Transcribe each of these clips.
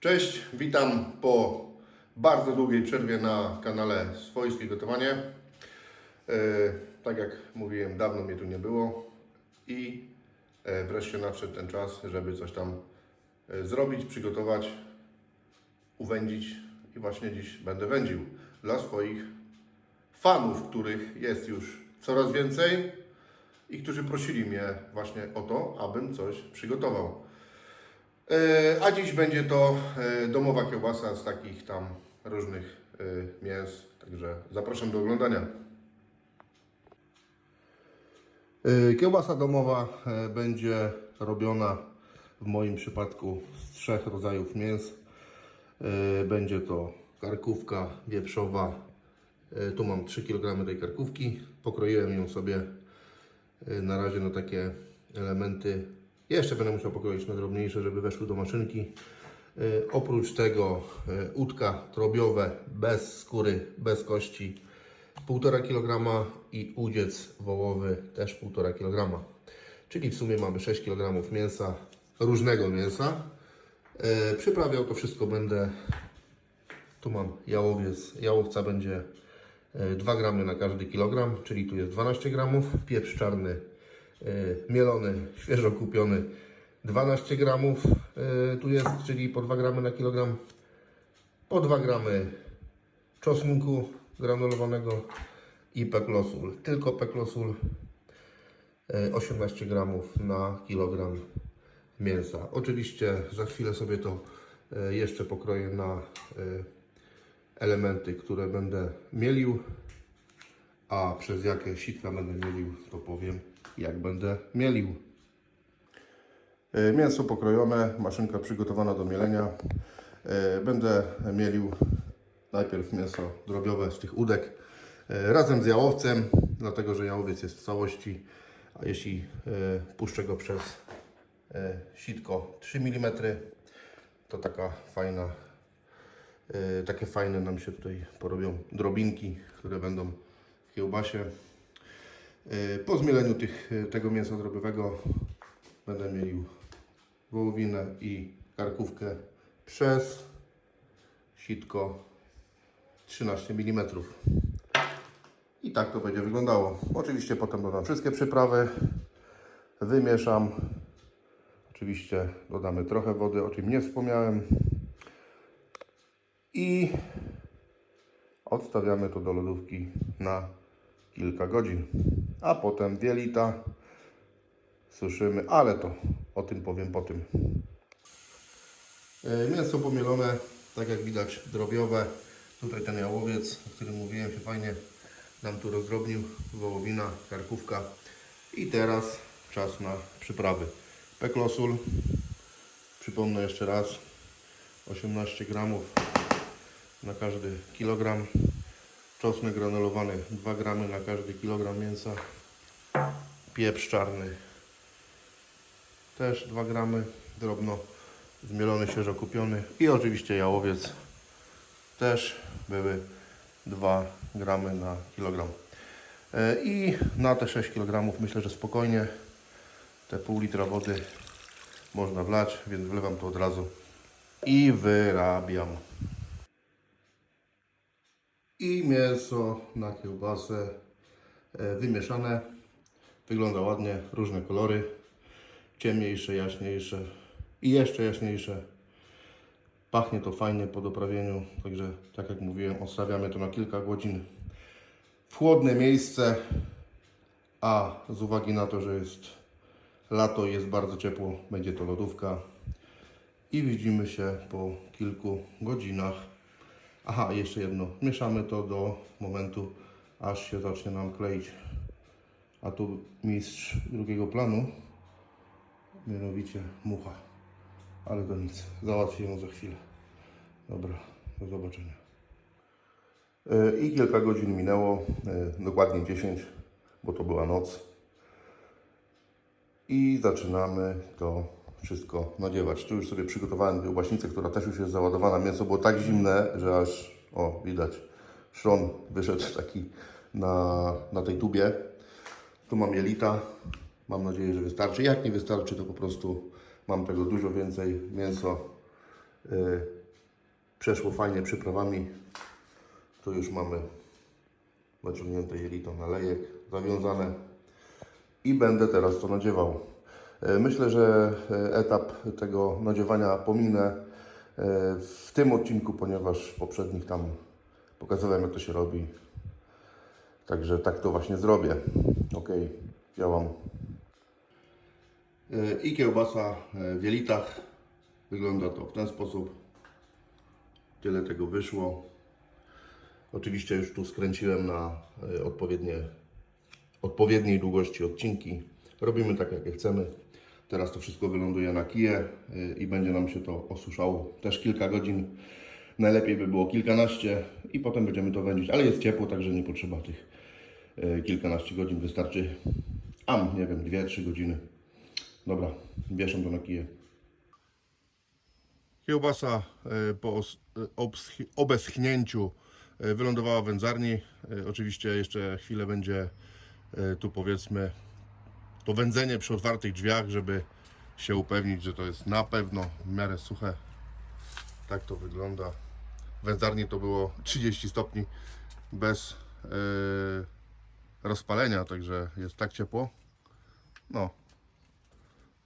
Cześć, witam po bardzo długiej przerwie na kanale Swojskie Gotowanie. E, tak jak mówiłem, dawno mnie tu nie było i e, wreszcie nadszedł ten czas, żeby coś tam e, zrobić, przygotować, uwędzić i właśnie dziś będę wędził dla swoich fanów, których jest już coraz więcej i którzy prosili mnie właśnie o to, abym coś przygotował. E, A dziś będzie to e, domowa kiełbasa z takich tam różnych e, mięs, także zapraszam do oglądania. Kiełbasa domowa będzie robiona w moim przypadku z trzech rodzajów mięs. Będzie to karkówka wieprzowa. Tu mam 3 kg tej karkówki. Pokroiłem ją sobie na razie na takie elementy. Jeszcze będę musiał pokroić na drobniejsze, żeby weszły do maszynki. E, Oprócz tego e, udka trobiowe bez skóry, bez kości 1,5 kg i udziec wołowy też 1,5 kg. Czyli w sumie mamy 6 kg mięsa, różnego mięsa. E, Przyprawiał to wszystko będę. Tu mam jałowiec. Jałowca będzie e, 2 gramy na każdy kilogram, czyli tu jest 12 gramów. Pieprz czarny mielony, świeżo kupiony 12 gramów. e, Tu jest, czyli po 2 gramy na kilogram. Po 2 gramy czosnku granulowanego i peklosul. Tylko peklosul e, 18 gramów na kilogram mięsa. Oczywiście za chwilę sobie to jeszcze pokroję na elementy, które będę mielił, a przez jakie sitka będę mielił, to powiem jak będę mielił. E, Mięso pokrojone, maszynka przygotowana do mielenia. E, Będę mielił najpierw mięso drobiowe z tych udek e, razem z jałowcem, dlatego że jałowiec jest w całości, a jeśli puszczę go przez sitko 3 mm, to taka fajna, takie fajne nam się tutaj porobią drobinki, które będą kiełbasie. E, Po zmieleniu tych, tego mięsa drobiowego będę mielił wołowinę i karkówkę przez sitko 13 mm. I tak to będzie wyglądało. Oczywiście potem dodam wszystkie przyprawy, wymieszam. Oczywiście dodamy trochę wody, o czym nie wspomniałem. I odstawiamy to do lodówki na kilka godzin. A potem dwie lita suszymy, ale to o tym powiem po tym. E, Mięso pomielone, tak jak widać, drobiowe. Tutaj ten jałowiec, o którym mówiłem, się fajnie nam tu rozdrobnił. Wołowina, karkówka. I teraz czas na przyprawy. Peklosul, przypomnę jeszcze raz, 18 gramów na każdy kilogram. Czosnek granulowany 2 gramy na każdy kilogram mięsa. Pieprz czarny też 2 gramy, drobno zmielony, świeżo kupiony i oczywiście jałowiec też były 2 gramy na kilogram. E, I na te 6 kg myślę, że spokojnie te pół litra wody można wlać, więc wlewam to od razu i wyrabiam. I mięso na kiełbasę e, wymieszane. Wygląda ładnie, różne kolory ciemniejsze, jaśniejsze i jeszcze jaśniejsze. Pachnie to fajnie po doprawieniu, także tak jak mówiłem, odstawiamy to na kilka godzin w chłodne miejsce, a z uwagi na to, że jest lato jest bardzo ciepło, będzie to lodówka i widzimy się po kilku godzinach. Aha, jeszcze jedno, mieszamy to do momentu, aż się zacznie nam kleić. A tu mistrz drugiego planu mianowicie mucha. Ale to nic, załatwię ją za chwilę. Dobra, do zobaczenia. E, I kilka godzin minęło, e, dokładnie 10, bo to była noc. I zaczynamy to wszystko nadziewać. Tu już sobie przygotowałem kiełbaśnicę, która też już jest załadowana. Mięso było tak zimne, że aż, o widać, szron wyszedł taki na, na tej tubie. Tu mam jelita. Mam nadzieję, że wystarczy. Jak nie wystarczy, to po prostu mam tego dużo więcej. Mięso y, przeszło fajnie przyprawami. Tu już mamy naciągnięte jelito na lejek, zawiązane i będę teraz to nadziewał. E, Myślę, że e, etap tego nadziewania pominę e, w tym odcinku, ponieważ w poprzednich tam pokazałem jak to się robi. Także tak to właśnie zrobię. Ok, działam. I kiełbasa w jelitach. Wygląda to w ten sposób. Tyle tego wyszło. Oczywiście już tu skręciłem na odpowiednie, odpowiedniej długości odcinki. Robimy tak jak chcemy. Teraz to wszystko wyląduje na kije e, i będzie nam się to osuszało też kilka godzin. Najlepiej by było kilkanaście i potem będziemy to wędzić, ale jest ciepło, także nie potrzeba tych e, kilkanaście godzin. Wystarczy, am, nie wiem, dwie, trzy godziny. Dobra, wieszam to na kije. Kiełbasa e, po obeschnięciu wylądowała w wędzarni. Oczywiście jeszcze chwilę będzie tu powiedzmy to wędzenie przy otwartych drzwiach, żeby się upewnić, że to jest na pewno w miarę suche. Tak to wygląda. W wędzarni to było 30 stopni bez e, rozpalenia, także jest tak ciepło. No,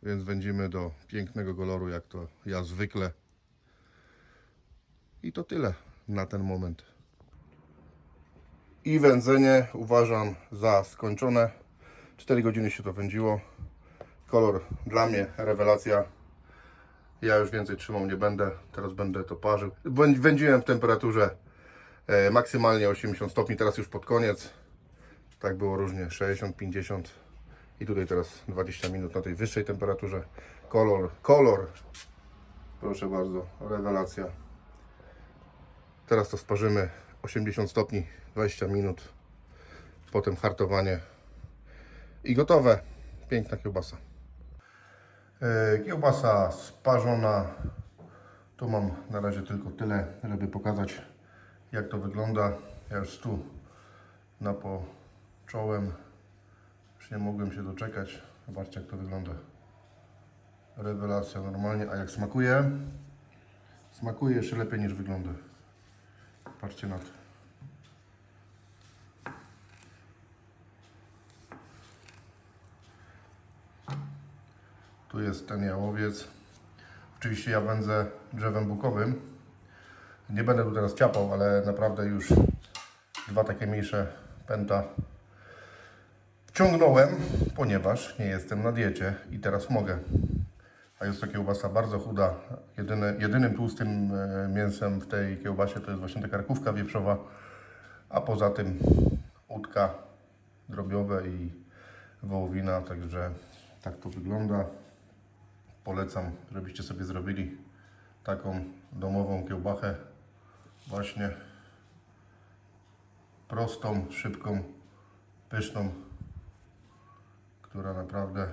więc wędzimy do pięknego koloru, jak to ja zwykle. I to tyle na ten moment. I wędzenie uważam za skończone. 4 godziny się to wędziło. Kolor dla mnie rewelacja. Ja już więcej trzymał nie będę. Teraz będę to parzył. Wę- Wędziłem w temperaturze e, maksymalnie 80 stopni, teraz już pod koniec. Tak było różnie, 60, 50 i tutaj teraz 20 minut na tej wyższej temperaturze. Kolor, kolor, proszę bardzo, rewelacja. Teraz to sparzymy 80 stopni, 20 minut. Potem hartowanie i gotowe. Piękna kiełbasa. E, Kiełbasa sparzona. Tu mam na razie tylko tyle, żeby pokazać jak to wygląda. Ja już tu napocząłem. Już nie mogłem się doczekać. Zobaczcie jak to wygląda. Rewelacja normalnie. A jak smakuje? Smakuje jeszcze lepiej niż wygląda. Patrzcie na to. Tu jest ten jałowiec. Oczywiście ja wędzę drzewem bukowym. Nie będę tu teraz ciapał, ale naprawdę już dwa takie mniejsze pęta wciągnąłem, ponieważ nie jestem na diecie i teraz mogę. A jest to kiełbasa bardzo chuda. Jedyne, jedynym tłustym e, mięsem w tej kiełbasie to jest właśnie ta karkówka wieprzowa, a poza tym udka drobiowe i wołowina, także tak to wygląda. Polecam, żebyście sobie zrobili taką domową kiełbachę właśnie prostą, szybką, pyszną, która naprawdę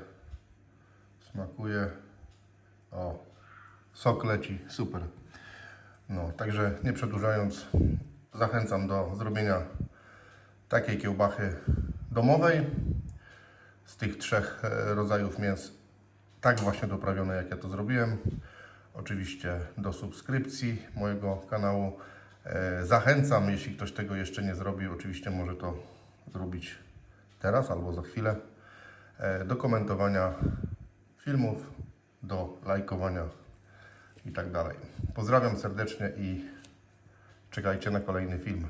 smakuje. O, sok leci, super. No, także nie przedłużając, zachęcam do zrobienia takiej kiełbachy domowej z tych trzech e, rodzajów mięs, tak właśnie doprawione jak ja to zrobiłem. Oczywiście do subskrypcji mojego kanału. E, Zachęcam, jeśli ktoś tego jeszcze nie zrobił, oczywiście może to zrobić teraz albo za chwilę. E, Do komentowania filmów, do lajkowania i tak dalej. Pozdrawiam serdecznie i czekajcie na kolejny film.